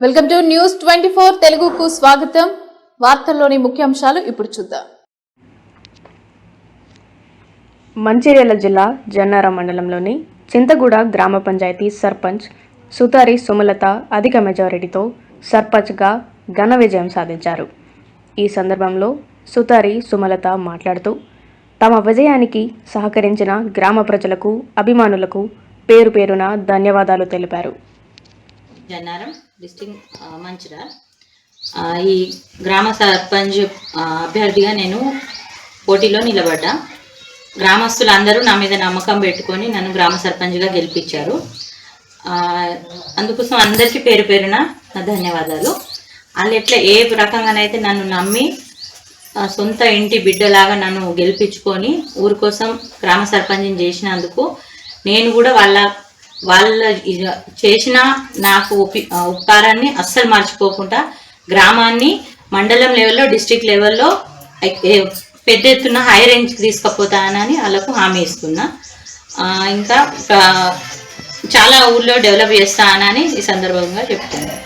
Welcome to news twenty four తెలుగుకు స్వాగతం. వార్తల్లోని ముఖ్యాంశాలు ఇప్పుడు చూద్దాం. మంచిర్యాల జిల్లా జన్నారం మండలంలోని చింతగూడ గ్రామ పంచాయతీ సర్పంచ్ సుతారి సుమలత అధిక మెజారిటీతో సర్పంచ్గా ఘన విజయం సాధించారు. ఈ సందర్భంలో సుతారి సుమలత మాట్లాడుతూ తమ విజయానికి సహకరించిన గ్రామ ప్రజలకు అభిమానులకు పేరు పేరున ధన్యవాదాలు తెలిపారు. జన్నారం డిస్టింగ్ మంచిరాల్ ఈ గ్రామ సర్పంచ్ అభ్యర్థిగా నేను పోటీలో నిలబడ్డా. గ్రామస్తులందరూ నా మీద నమ్మకం పెట్టుకొని నన్ను గ్రామ సర్పంచ్గా గెలిపించారు. అందుకోసం అందరికీ పేరు పేరున నా ధన్యవాదాలు. వాళ్ళు ఎట్లా ఏ రకంగానైతే నన్ను నమ్మి సొంత ఇంటి బిడ్డలాగా నన్ను గెలిపించుకొని ఊరి కోసం గ్రామ సర్పంచ్ని చేసినందుకు నేను కూడా వాళ్ళ వాళ్ళ చేసిన నాకు ఉపి ఉపకారాన్ని అస్సలు మర్చిపోకుండా గ్రామాన్ని మండలం లెవెల్లో డిస్ట్రిక్ట్ లెవెల్లో పెద్ద ఎత్తున హై రేంజ్కి తీసుకుపోతానని వాళ్ళకు హామీ ఇస్తున్నా. ఇంకా చాలా ఊళ్ళో డెవలప్ చేస్తానని ఈ సందర్భంగా చెప్తున్నాను